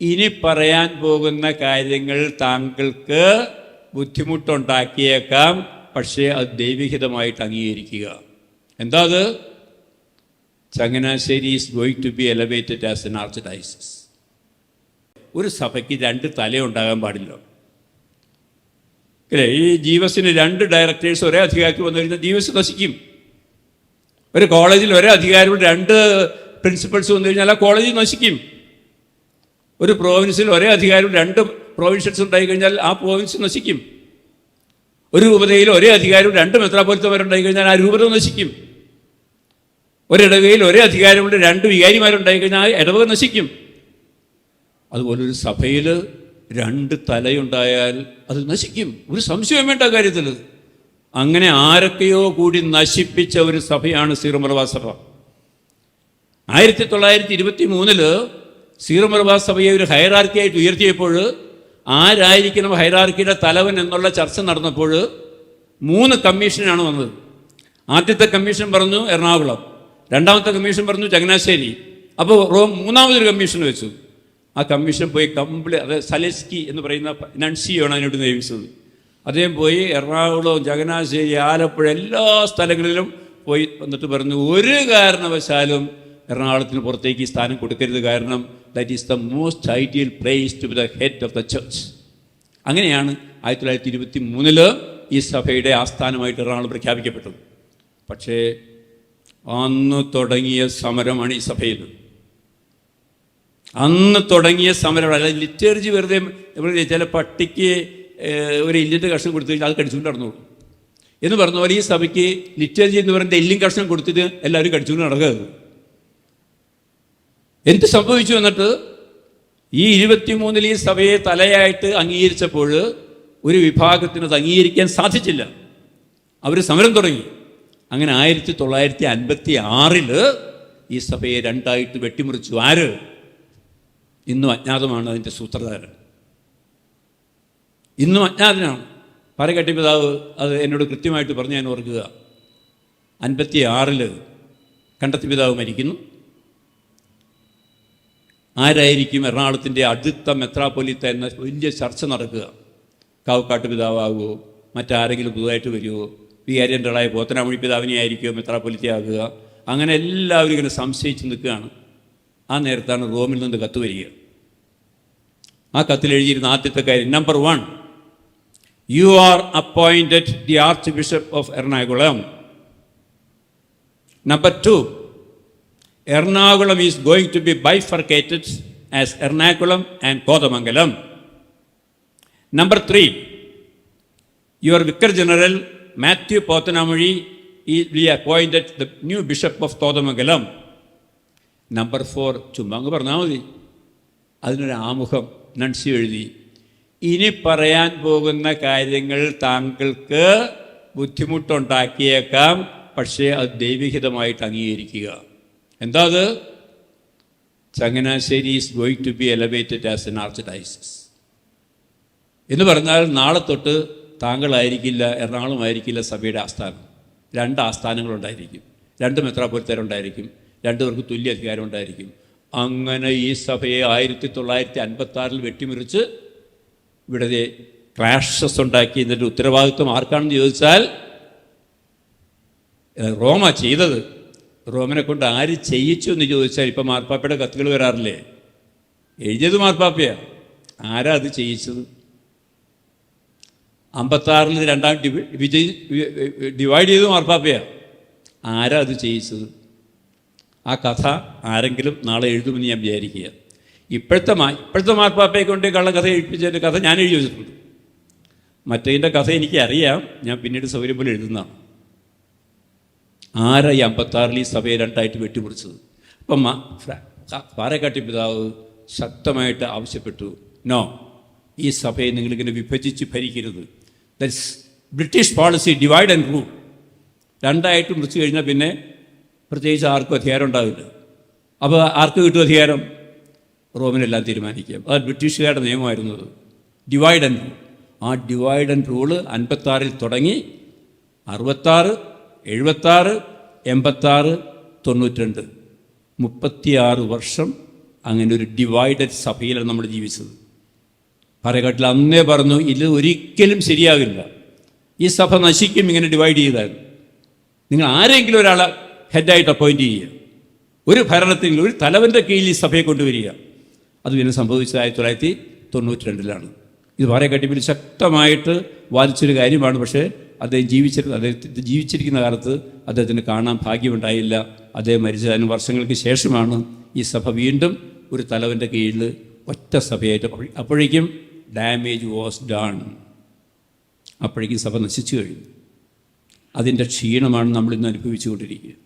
ഇനി പറയാൻ പോകുന്ന കാര്യങ്ങൾ താങ്കൾക്ക് ബുദ്ധിമുട്ടുണ്ടാക്കിയേക്കാം പക്ഷേ അത് ദൈവികതമായിട്ട് അംഗീകരിക്കുക. എന്താ അത്? Changanassery is going to be elevated as an archdiocese ഒരു സഭയ്ക്ക് രണ്ട് തലയുണ്ടാകാൻ പാടില്ല. അല്ലേ? ഈ ജീവസിന് രണ്ട് ഡയറക്ടേഴ്സ് ഒരേ അധികാരത്തിൽ വന്നു കഴിഞ്ഞാൽ ജീവസ് നശിക്കും. ഒരു കോളേജിൽ ഒരേ അധികാരവും രണ്ട് പ്രിൻസിപ്പൾസ് വന്നു കഴിഞ്ഞാൽ ആ കോളേജ് നശിക്കും. ഒരു പ്രോവിൻസിൽ ഒരേ അധികാരം രണ്ട് പ്രോവിൻഷ്യൽസ് ഉണ്ടായി കഴിഞ്ഞാൽ ആ പ്രോവിൻസ് നശിക്കും. ഒരു രൂപതയിൽ ഒരേ അധികാരം രണ്ട് മെത്രാപോലിത്തമാരുണ്ടായി കഴിഞ്ഞാൽ ആ രൂപത നശിക്കും. ഒരിടവയിൽ ഒരേ അധികാരമുണ്ട് രണ്ട് വികാരിമാരുണ്ടായി കഴിഞ്ഞാൽ ആ ഇടവക നശിക്കും. അതുപോലെ ഒരു സഭയിൽ രണ്ട് തലയുണ്ടായാൽ അത് നശിക്കും. ഒരു സംശയം വേണ്ട കാര്യത്തിൽ. അങ്ങനെ ആരൊക്കെയോ കൂടി നശിപ്പിച്ച ഒരു സഭയാണ് സീറമലബാ സഭ ആയിരത്തി തൊള്ളായിരത്തി ഇരുപത്തി മൂന്നിൽ സീറമലബാ സഭയെ ഒരു ഹൈറാർക്കിയായിട്ട് ഉയർത്തിയപ്പോൾ ആരായിരിക്കണം ഹൈറാർക്കിയുടെ തലവൻ എന്നുള്ള ചർച്ച നടന്നപ്പോൾ മൂന്ന് കമ്മീഷനാണ് വന്നത്. ആദ്യത്തെ കമ്മീഷൻ പറഞ്ഞു എറണാകുളം രണ്ടാമത്തെ കമ്മീഷൻ പറഞ്ഞു ചങ്ങനാശ്ശേരി. അപ്പോൾ റോം മൂന്നാമതൊരു കമ്മീഷൻ വെച്ചു. ആ കമ്മീഷൻ പോയി കംപ്ലീറ്റ് അത് സലെസ്കി എന്ന് പറയുന്ന നൺസിയാണ് അതിനോട് നിയമിച്ചത് അദ്ദേഹം പോയി എറണാകുളം ചങ്ങനാശ്ശേരി ആലപ്പുഴ എല്ലാ സ്ഥലങ്ങളിലും പോയി വന്നിട്ട് പറഞ്ഞു ഒരു കാരണവശാലും എറണാകുളത്തിന് പുറത്തേക്ക് ഈ സ്ഥാനം കൊടുക്കരുത്. കാരണം that is the most ideal place to be the head of the church അങ്ങനെയാണ് ആയിരത്തി തൊള്ളായിരത്തി ഇരുപത്തി മൂന്നിൽ ഈ സഭയുടെ ആസ്ഥാനമായിട്ട് എറണാകുളം പ്രഖ്യാപിക്കപ്പെട്ടത്. പക്ഷേ അന്ന് തുടങ്ങിയ സമരമാണ് ഈ സഭയിൽ. അന്ന് തുടങ്ങിയ സമരം അല്ലെങ്കിൽ ലിറ്റേർജി വെറുതെ വെറുതെ ചില പട്ടിക്ക് ഒരു എല്ലിന്റെ കഷ്ണം കൊടുത്തു കഴിഞ്ഞാൽ അത് കടിച്ചുകൊണ്ട് നടന്നോളൂ. എന്ന് പറഞ്ഞ പോലെ ഈ സഭയ്ക്ക് ലിറ്റേർജി എന്ന് പറയുന്ന എല്ലും കഷ്ണം കൊടുത്തിട്ട് എല്ലാവരും കടിച്ചുകൊണ്ട് നടക്കുക എന്ത് സംഭവിച്ചു എന്നിട്ട്? ഈ ഇരുപത്തിമൂന്നിൽ ഈ സഭയെ തലയായിട്ട് അംഗീകരിച്ചപ്പോൾ ഒരു വിഭാഗത്തിന് അത് അംഗീകരിക്കാൻ സാധിച്ചില്ല. അവർ സമരം തുടങ്ങി. അങ്ങനെ ആയിരത്തി തൊള്ളായിരത്തി അൻപത്തി ആറിൽ ഈ സഭയെ രണ്ടായിട്ട് വെട്ടിമുറിച്ചു. ആര്? ഇന്നും അജ്ഞാതമാണ് അതിന്റെ സൂത്രധാരൻ. ഇന്നും അജ്ഞാതനാണ്. പാറക്കട്ടി പിതാവ് അത് എന്നോട് കൃത്യമായിട്ട് പറഞ്ഞു ഞാൻ ഓർക്കുക. അൻപത്തി ആറിൽ കണ്ടത്തി പിതാവ് മരിക്കുന്നു. ആരായിരിക്കും എറണാകുളത്തിന്റെ അടുത്ത മെത്രാപ്പൊലിത്ത എന്ന വലിയ ചർച്ച നടക്കുക? കാവുക്കാട്ട് പിതാവാകുമോ മറ്റാരെങ്കിലും പുതുതായിട്ട് വരുമോ വികാര്യന്റെളായ പോത്തനാമൊഴി പിതാവിനെ ആയിരിക്കുമോ മെത്രാപ്പൊലിത്തയാകുക? അങ്ങനെ എല്ലാവരും ഇങ്ങനെ സംശയിച്ച് നിൽക്കുകയാണ്. ആ നേരത്താണ് റോമിൽ നിന്ന് കത്ത് വരിക. ആ കത്തിൽ എഴുതിയിരുന്ന ആദ്യത്തെ കാര്യം number one you are appointed the archbishop of Ernakulam number two Ernakulam is going to be bifurcated as Ernakulam and Kothamangalam number three your vicar general Mathew Pothanamozhi he be appointed the new bishop of Kothamangalam number four ചുമ്മാ അങ്ങ് പറഞ്ഞാൽ മതി അതിനൊരു ആമുഖം നൺസി എഴുതി. ഇനി പറയാൻ പോകുന്ന കാര്യങ്ങൾ താങ്കൾക്ക് ബുദ്ധിമുട്ടുണ്ടാക്കിയേക്കാം പക്ഷേ അത് ദൈവികതമായിട്ട് അംഗീകരിക്കുക. എന്താ അത്? Changanassery is going to be elevated as an archdiocese എന്ന് പറഞ്ഞാൽ നാളെ തൊട്ട് താങ്കളായിരിക്കില്ല എറണാകുളമായിരിക്കില്ല സഭയുടെ ആസ്ഥാനം. രണ്ട് ആസ്ഥാനങ്ങളുണ്ടായിരിക്കും. രണ്ട് മെത്രാപൊലിത്തരുണ്ടായിരിക്കും. രണ്ടുപേർക്ക് തുല്യ അധികാരം ഉണ്ടായിരിക്കും. അങ്ങനെ ഈ സഭയെ ആയിരത്തി തൊള്ളായിരത്തി അൻപത്തി ആറിൽ വെട്ടിമുറിച്ച് ഇവിടെ ക്ലാഷസ് ഉണ്ടാക്കി ഇതിന്റെ ഉത്തരവാദിത്വം ആർക്കാണെന്ന് ചോദിച്ചാൽ റോമ ചെയ്തത് റോമനെ കൊണ്ട് ആര് ചെയ്യിച്ചു എന്ന് ചോദിച്ചാൽ ഇപ്പം മാർപ്പാപ്പയുടെ കത്തുകൾ വരാറില്ലേ? എഴുതിയത് മാർപ്പാപ്പയാണ് ആരാ അത് ചെയ്യിച്ചത്? അമ്പത്താറിൽ രണ്ടാം ഡിവി വിജയ് ഡിവൈഡ് ചെയ്ത് മാർപ്പാപ്പയാണ് ആരാ അത് ചെയ്യിച്ചത്? ആ കഥ ആരെങ്കിലും നാളെ എഴുതുമെന്ന് ഞാൻ വിചാരിക്കുക. ഇപ്പോഴത്തെ മാ ഇപ്പോഴത്തെ മാർപ്പാപ്പയെ കൊണ്ട് കഥ എഴുപ്പിച്ചതിന്റെ കഥ ഞാൻ എഴുതി വെച്ചിട്ടുണ്ട്. മറ്റേതിന്റെ കഥ എനിക്കറിയാം. ഞാൻ പിന്നീട് സൗകര്യം പോലെ എഴുതുന്നതാണ്. ആരാ ഈ അമ്പത്താറിൽ ഈ സഭയെ രണ്ടായിട്ട് വെട്ടിമുറിച്ചത്? അപ്പം പാറക്കാട്ടി പിതാവ് ശക്തമായിട്ട് ആവശ്യപ്പെട്ടു. നോ ഈ സഭയെ നിങ്ങളിങ്ങനെ വിഭജിച്ച് ഭരിക്കരുത്. That's British policy divide and rule രണ്ടായിട്ട് മുറിച്ച് കഴിഞ്ഞാൽ പിന്നെ പ്രത്യേകിച്ച് ആർക്കും അധികാരം ഉണ്ടാവില്ല. അപ്പോൾ ആർക്ക് കിട്ടും അധികാരം? റോമിനെല്ലാം തീരുമാനിക്കാം. അത് ബ്രിട്ടീഷുകാരുടെ നിയമമായിരുന്നത് ഡിവൈഡ് ആൻഡ് റൂൾ ആ ഡിവൈഡ് ആൻഡ് റൂൾ അൻപത്താറിൽ തുടങ്ങി അറുപത്താറ് എഴുപത്താറ് എൺപത്താറ് തൊണ്ണൂറ്റിരണ്ട്. മുപ്പത്തിയാറ് വർഷം അങ്ങനെ ഒരു ഡിവൈഡഡ് സഭയിലാണ് നമ്മൾ ജീവിച്ചത്. പാറക്കാട്ടിൽ അന്നേ പറഞ്ഞു ഇത് ഒരിക്കലും ശരിയാകില്ല. ഈ സഭ നശിക്കും ഇങ്ങനെ ഡിവൈഡ് ചെയ്താൽ. നിങ്ങൾ ആരെങ്കിലും ഒരാളെ ഹെഡായിട്ട് അപ്പോയിന്റ് ചെയ്യുക. ഒരു ഭരണത്തിൽ ഒരു തലവന്റെ കീഴിൽ ഈ സഭയെ കൊണ്ടുവരിക. അത് പിന്നെ സംഭവിച്ചത് ആയിരത്തി തൊള്ളായിരത്തി തൊണ്ണൂറ്റി രണ്ടിലാണ് ഇത് പാറക്കാട്ടിൽ ശക്തമായിട്ട് വാദിച്ചൊരു കാര്യമാണ്. പക്ഷേ അദ്ദേഹം ജീവിച്ചിരുന്ന അദ്ദേഹത്തിന്റെ ജീവിച്ചിരിക്കുന്ന കാലത്ത് അദ്ദേഹത്തിന് കാണാൻ ഭാഗ്യമുണ്ടായില്ല. അദ്ദേഹം മരിച്ചതിന് വർഷങ്ങൾക്ക് ശേഷമാണ് ഈ സഭ വീണ്ടും ഒരു തലവന്റെ കീഴിൽ ഒറ്റ സഭയായിട്ട് അപ്പോഴ- അപ്പോഴേക്കും ഡാമേജ് വാസ് ഡൺ. അപ്പോഴേക്കും സഭ നശിച്ചു കഴിഞ്ഞു. അതിന്റെ ക്ഷീണമാണ് നമ്മൾ ഇന്ന് അനുഭവിച്ചുകൊണ്ടിരിക്കുക.